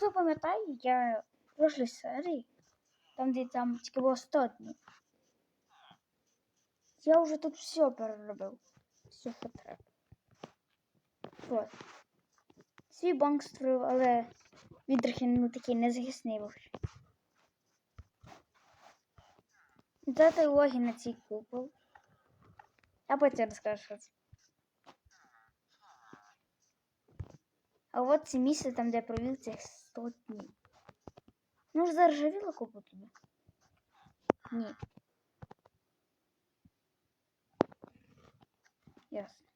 хто пам'ятає, я в прошлій серії, там де там тільки було 100 днів. Я вже тут все переробив. Все, що треба. От. Свій банк створив, але він ну, такий незахисний був. Дати уваги на цей купол. А потім розкажу. А от це місце там, де провів цих 100 днів. Ну ж заржавіло купу? Ні. Ясно.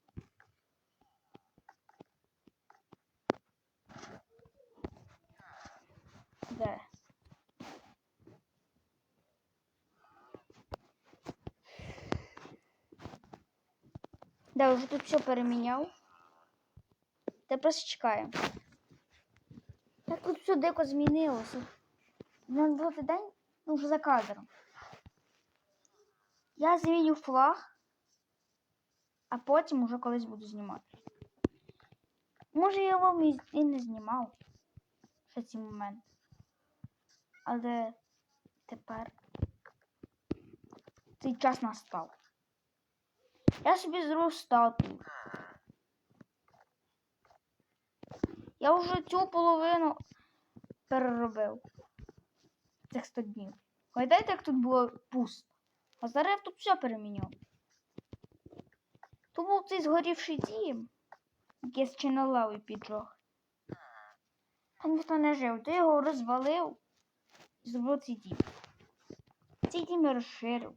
Да. Да, вже тут все переміняв. Та просто чекаємо. Все дико змінилося. Нам було день, ну вже за кадром. Я зміню флаг, а потім уже колись буду знімати. Може я вам і, не знімав ще ці моменти. Але тепер цей час настав. Я собі зробив статую. Я вже цю половину переробив цих 100 днів. Пам'ятаєте, як тут було пусто? А зараз я тут все переміняв. Тут був цей згорівший дім, який ще на лаві піджог. Там ніхто не жив, ти його розвалив і зробив цей дім. Цей дім я розширив,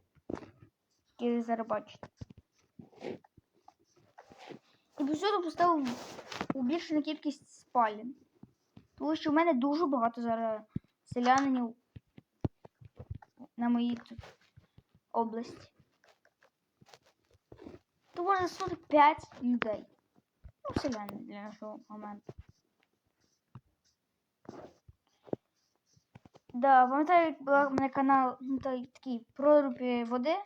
який ви зараз бачите. І повсюду поставив убільшену кількість спален. Тому що в мене дуже багато зараз селянинів на моїй тут області. То можна 45 людей. Ну, селянин для нашого моменту. Да, пам'ятаю, як була в мене канал ну, той, такий прорубі води.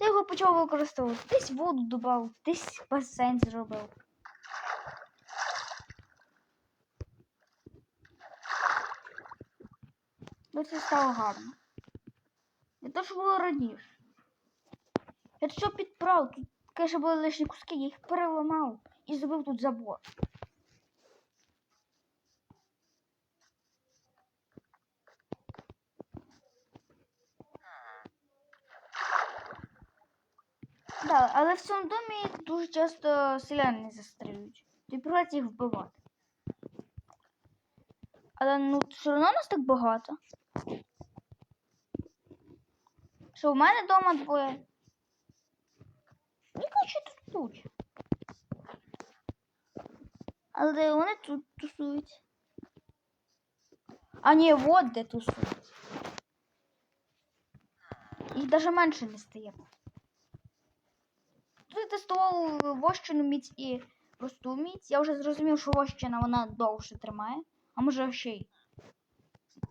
Я його почав використовувати. Десь воду додав, десь басейн зробив. Ну це стало гарно. Не то, що було раніше. Я все підправ, тут, конечно, були лишні куски, я їх переламав і зробив тут забор. Да, але в цьому домі дуже часто селяни застрілюють. І приходиться їх вбивати. Але ну все одно нас так багато. Що в мене вдома двоє. Мені кажуть, тут тут. Але вони тут тусують. А ні, от де тусують. Їх навіть менше не стає. Тут я тестував вощину міць і просту міць. Я вже зрозумів, що вощина вона довше тримає, а може ще й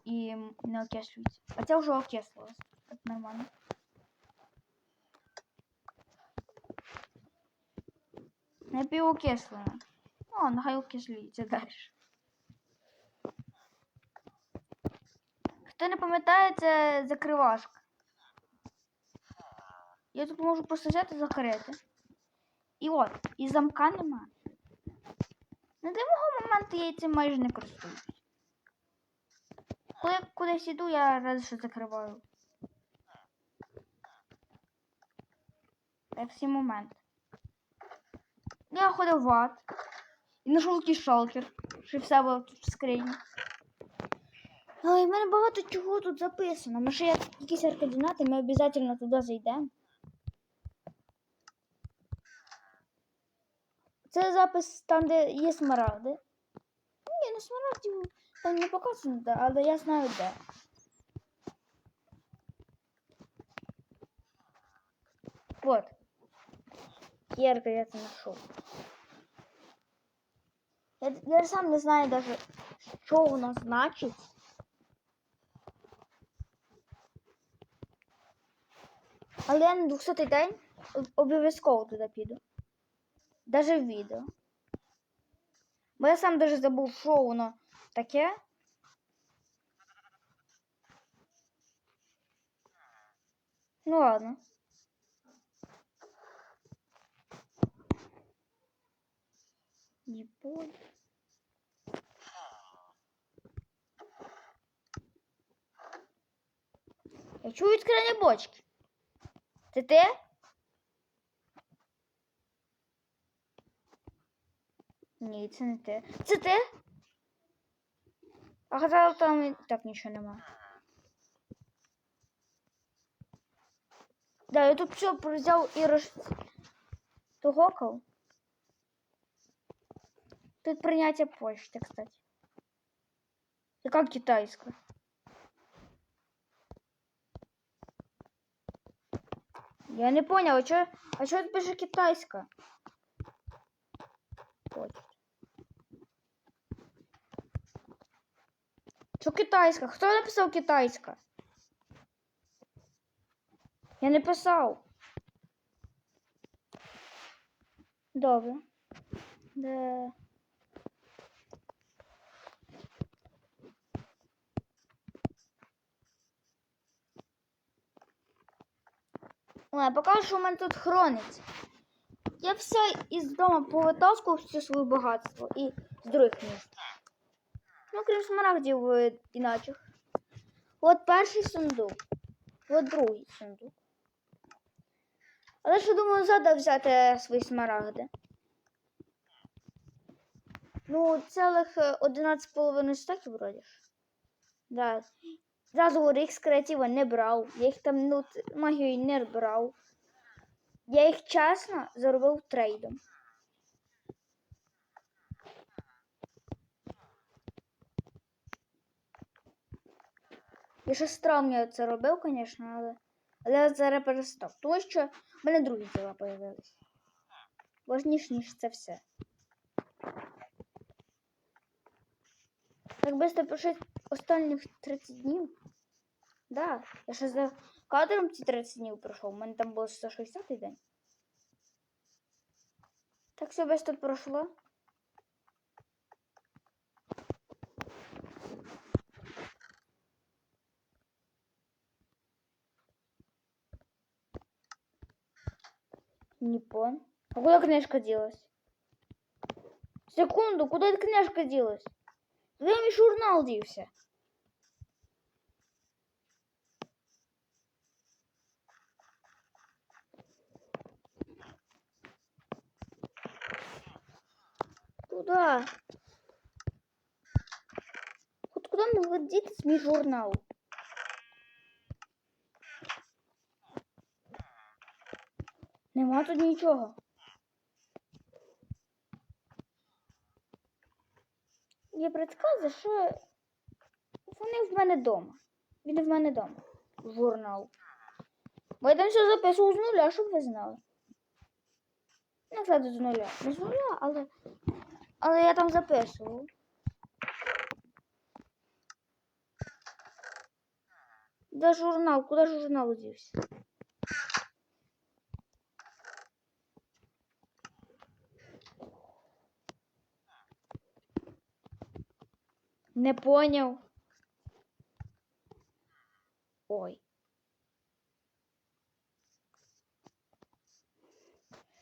і не окислюється. А ця вже окислилась. Так нормально. Напівокислена. О, нехай окислюється далі. Хто не пам'ятає, це закривашка. Я тут можу просто взяти закрити. І от, і замка нема. На дивного моменту я цим майже не користуюсь. Коли кудись іду, я раз що закриваю. Це всі моменти. Я ходив в ад. І знайшов такий шалкер, що все було тут в скрині. Але в мене багато чого тут записано. Може, як якісь координати, ми обов'язково туди зайдемо. Це запис там, де є смарагди. Ні, на смарагдів там не показано, де, але я знаю де. Вот. Ярко я це знайшов. Я, я сам не знаю даже, що воно значить. Але я на 200 день обов'язково туди піду. Даже в відео. Бо я сам даже забув, що воно Таке? Ну ладно. Не буду. Я чую відкриття бочки. Це ти? Ні, це не ти. Це ти? А казала, там і так нічого нема. Да, я тут все взяв і роз... Тогокав. Тут прийняття почти, кстати. Яка китайська? Я не понял, а чё, а чё тут пише китайська? Що китайська? Хто написав китайська? Я не писав. Добре. Де... Ладно, покажу, що у мене тут хрониться. Я все із дому повитаскував все своє багатство і з других міст. Ну, крім смарагдів е, іначих. От перший сундук. От другий сундук. Але ж думаю, зада взяти свої смарагди. Ну, цілих е, 11,5 стаків вроді ж. Да. Зразу їх з креатива не брав. Я їх там ну, магією не брав. Я їх чесно заробив трейдом. Я ще я це робив, звісно, але, але я зараз перестав. Тому що в мене другі діла появились. Важніше, ніж це все. Так швидко пройшли останніх 30 днів. Да, я ще за кадром ці 30 днів пройшов. У мене там було 160 день. Так все швидко пройшло. Не пон. А куда книжка делась? Секунду, куда эта книжка делась? Куда мій журнал дівся? Куда? От куди могли дітись мій журнал? Нема тут нічого. Є предскази, що вони в мене вдома. Він в мене вдома. Журнал. Бо я там все записував з нуля, щоб ви знали. Не кстати, з нуля. Не з нуля, але. Але я там записував. Де журнал? Куди журнал дівся? Не понял. Ой.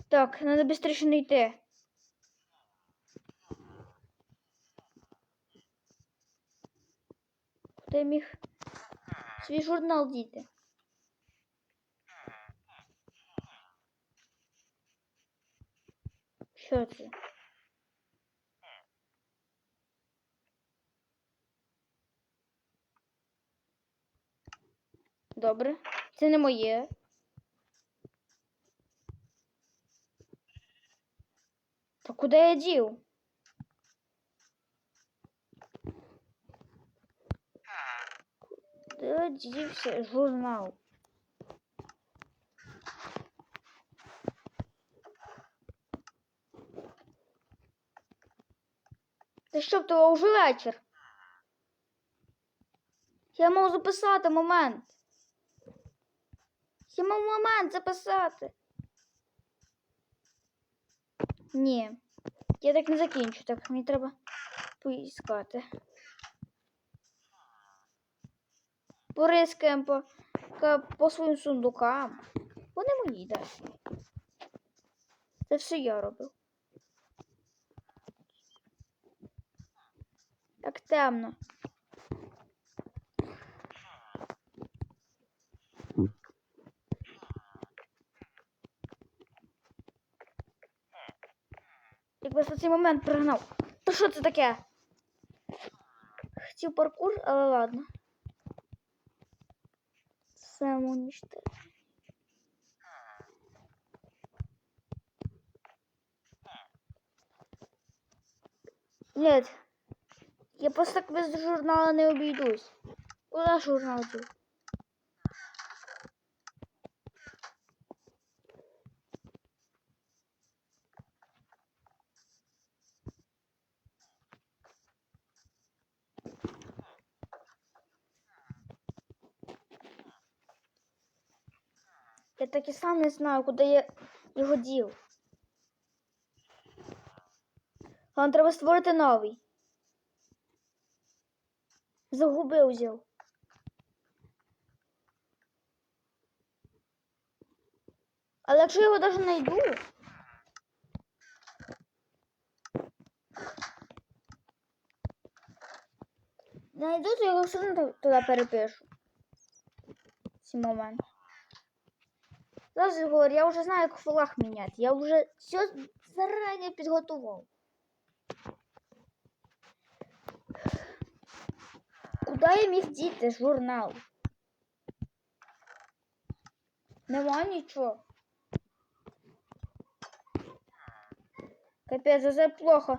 Так, надо быстрее не йти. Я міг свій журнал діти? Що це? Добре. Це не моє. Та куди я дів? Куди дівся журнал? Та щоб то вже вечір. Я мав записати момент. Я мав момент записати. Ні, я так не закінчу, так мені треба поїскати. Порискаємо по, по своїм сундукам. Вони мої далі. Це все я робив. Так темно. Якби цей момент пригнав. Та що це таке? Хотів паркур, але ладно. Самоуничтожение. Нет. Я просто так без журнала не обійдусь. Куда журнал дів? Я так і сам не знаю, куди я його дів. Вам треба створити новий. Загубив взяв. Але якщо його навіть знайду. Найду, то його все одно туди перепишу. Цей момент. Зараз я говорю, я вже знаю, як флаг міняти. Я вже все зарані підготував. Куди я міг діти журнал? Нема нічого. Капець, це плохо.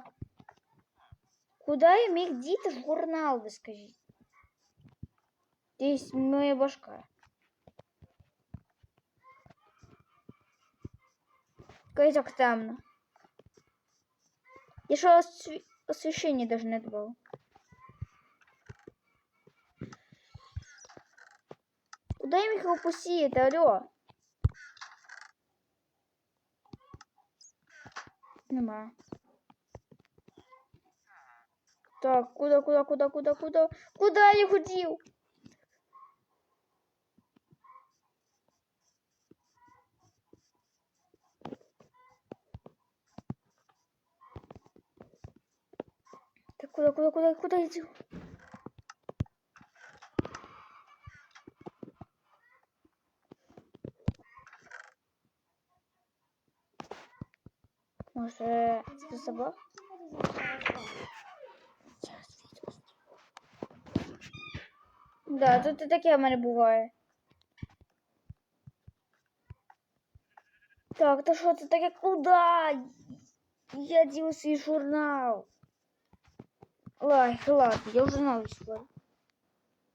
Куди я міг діти журнал, ви скажіть? Десь моя башка. Какая так темно. Я что осве- освещение даже не добавил. Куда я міг його посіяти, алло? Нема. Так, куда, куда, куда, куда, куда? Куда я його куда, куда, куда, куда я дів? Може, це собак? Да, тут і таке в мене буває. Так, то що це таке? Куда? Я дів свій журнал. Ой, ладно, я вже журнал спорю.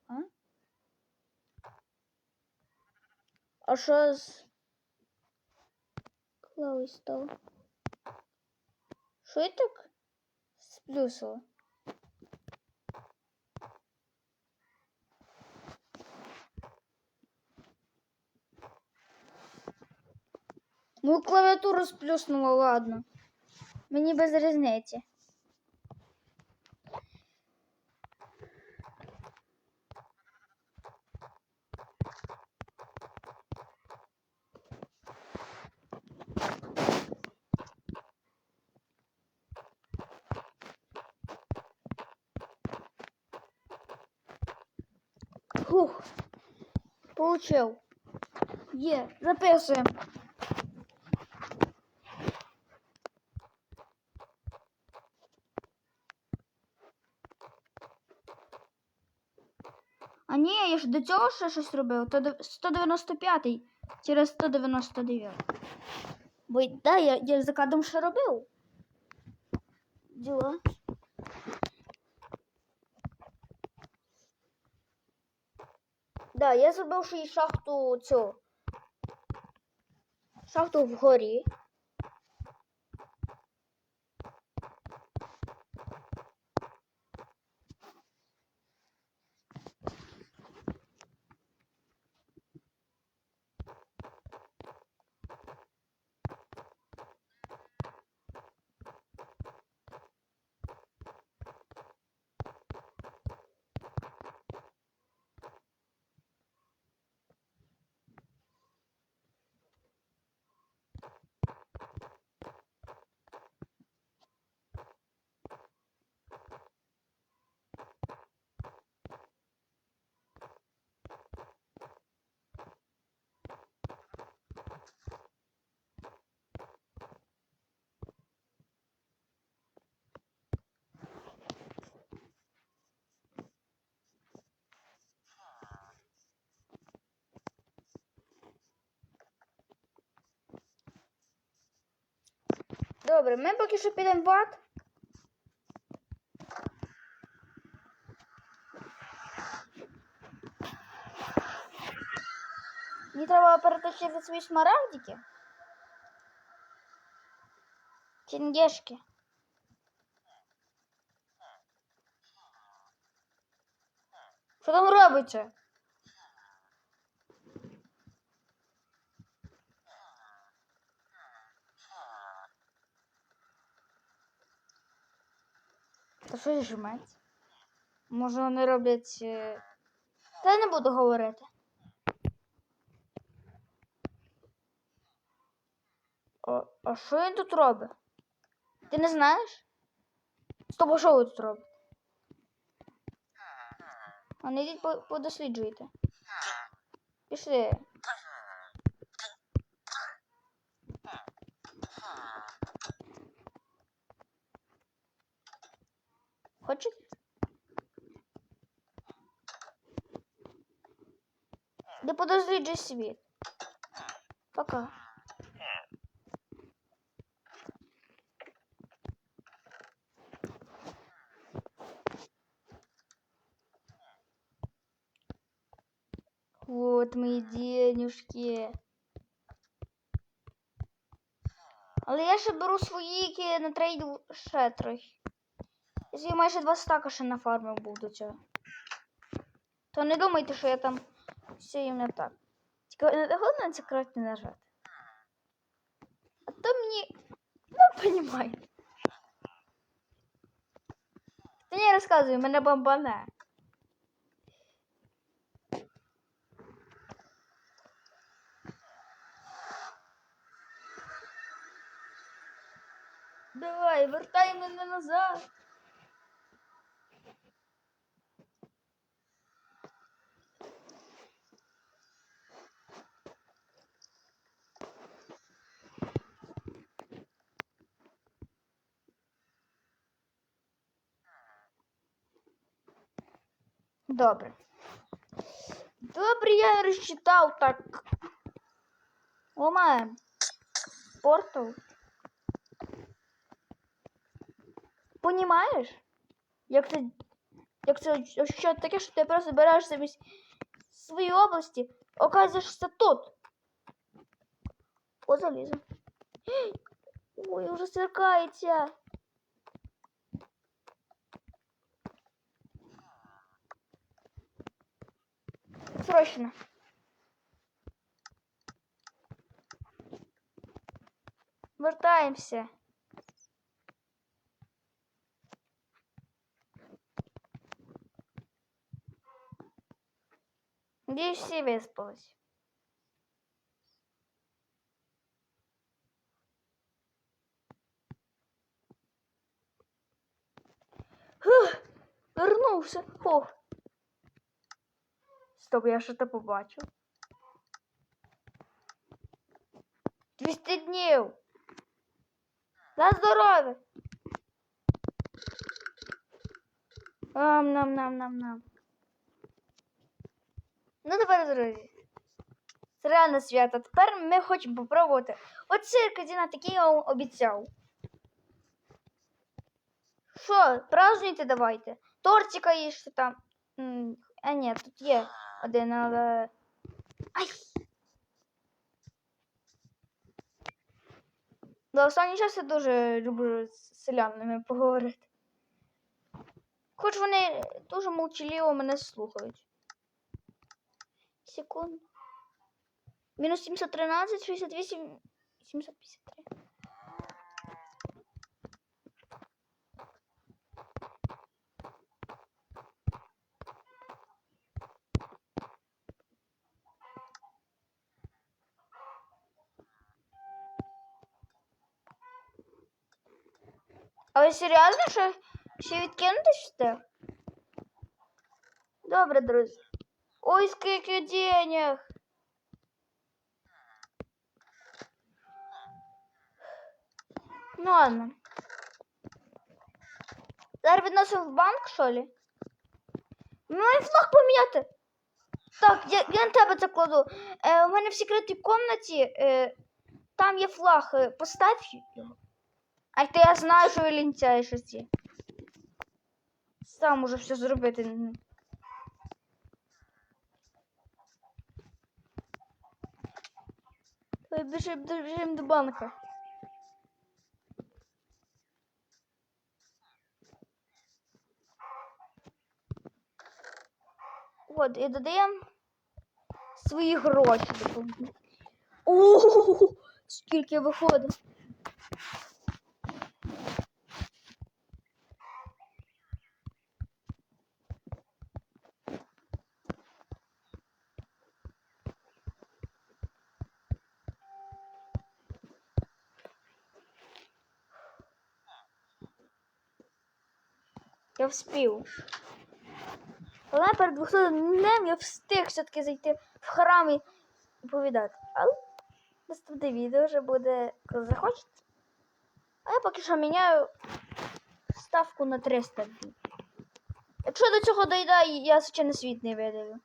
А? А що з Клавою стало? Що я так сплюсила? Ну, клавіатуру сплюснула, ладно. Мені без різниці. Фух. Получил. Є, записуємо. А ні, я ж до цього ще щось робив. То де- 195 через 199. Бо да, я, я за кадром ще робив. Діла. Да, я зробив ще й шахту цю. Шахту вгорі. Добре, ми поки що підемо в ад. Мені треба перетащити свої смарагдики. Тінгешки. Що там робиться? Та що жметь? Може вони роблять. е, Та я не буду говорити. А, а що він тут робить? Ти не знаєш? Стоп, а що ви тут робите? А не йдіть по- подосліджуйте. Пішли. Хочете? Да подосліджуй світ. Пока. Вот мои денежки. Але я ще беру свої, які на трейд ще трохи. Собі майже два стака ще нафармив був до. То не думайте, що я там все їм не так. Тільки не головне це крать не нажати. А то мені. Ну, понімаєте. Ти не розказуй, мене бомбане. Давай, вертай мене назад. Добре. Добре, я розчитав так. Ламаємо. Портал. Понімаєш? Як це, як це що таке, що ти просто береш замість своєї області, оказуєшся тут. О, залізо. Ой, уже сверкається. Срочно. Вертаємося. Надеюсь, все выспалась. Фух, Вернувся. Фух. Стоп, я що-то побачив. 200 днів. На здоров'я. Ам, нам, нам, нам, нам. Ну, тепер, друзі. Це реально свято. Тепер ми хочемо попробувати. Оце казіна такий я вам обіцяв. Що, празднуйте давайте. Тортика їжте там. А ні, тут є один, але. Ай! Да, останній час я дуже люблю з селянами поговорити. Хоч вони дуже молчаливо мене слухають. Секунду. Мінус 713, 68, 753. А ви серйозно, що ще відкинути що? Добре, друзі. Ой, скільки денег. Ну ладно. Зараз відносимо в банк, що ли? Ну і флаг поміняти. Так, я, я на тебе це кладу. Е, у мене в секретній комнаті е, там є флаг. Е, постав його. Ай, то я знаю, що ви лінцяєш оці. Сам уже все зробити. Ой, Біжим, біжим до банка. От, і додаємо свої гроші. О, скільки виходить. Я вспів. Але перед 200 днем я встиг все-таки зайти в храм і повідати. Але наступне відео вже буде, коли захочете. А я поки що міняю ставку на 300 днів. Якщо до цього дойде, я звичайно світ не видаю.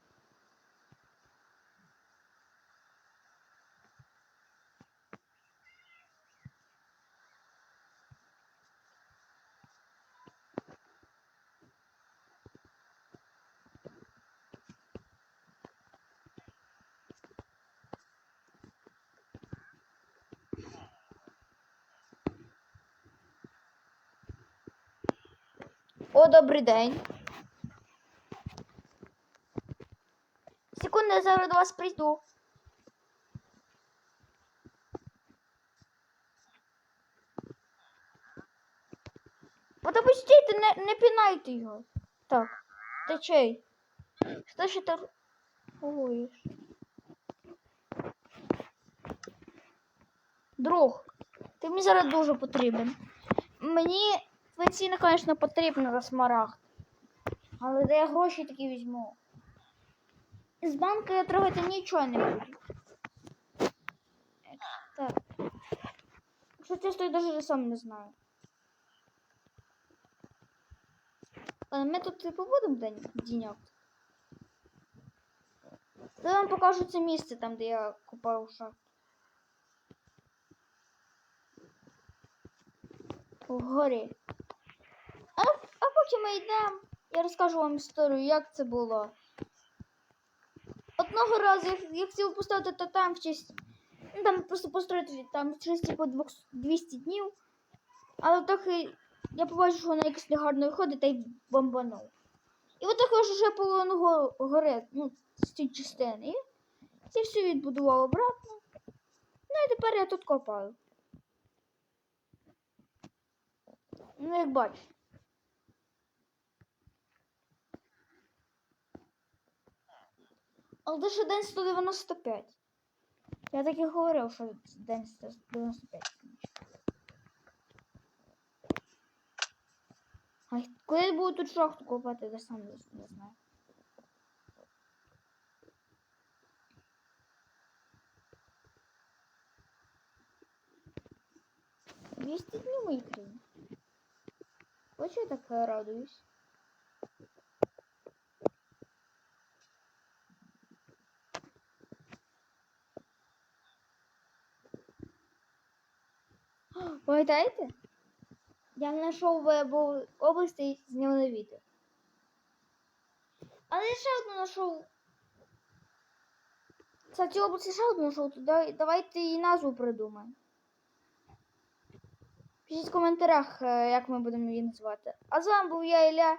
О, добрий день. Секунду, я зараз до вас прийду. Подопустите, не, не пинайте його. Так, ти чей? Що ще ти торгуєш? Друг, ти мені зараз дуже потрібен. Мені пенсійно, звісно, потрібно за смарагд. Але де я гроші такі візьму? З банку я трогати нічого не буду. Так. Що чесно, я навіть сам не знаю. Але ми тут і побудемо день діньок. Я вам покажу це місце там, де я купав шахту. Вгорі. А, а поки ми йдемо, я розкажу вам історію, як це було. Одного разу я, я хотів поставити то там в честь. Ну, там просто построїти там честь типу 200 200 днів. Але трохи я побачив, що вона якось негарно виходить та й бомбанув. І от також вже половину го- гори, ну, з цієї частини. Це все відбудував обратно. Ну і тепер я тут копаю. Ну, як бачиш. Але ще день 195. Я так і говорив, що день 195. А коли я буду тут шахту копати, я сам не, знаю. Двісті днів мої країни. Ось я так радуюсь. Пам'ятаєте? Я знайшов в області і зняв на відео. Але я ще одну знайшов. Кстати, області ще одну знайшов. то Давайте її назву придумаємо. Пишіть в коментарях, е, як ми будемо її називати. А з вами був я Ілля.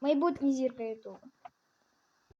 Майбутній зірка Ютуба.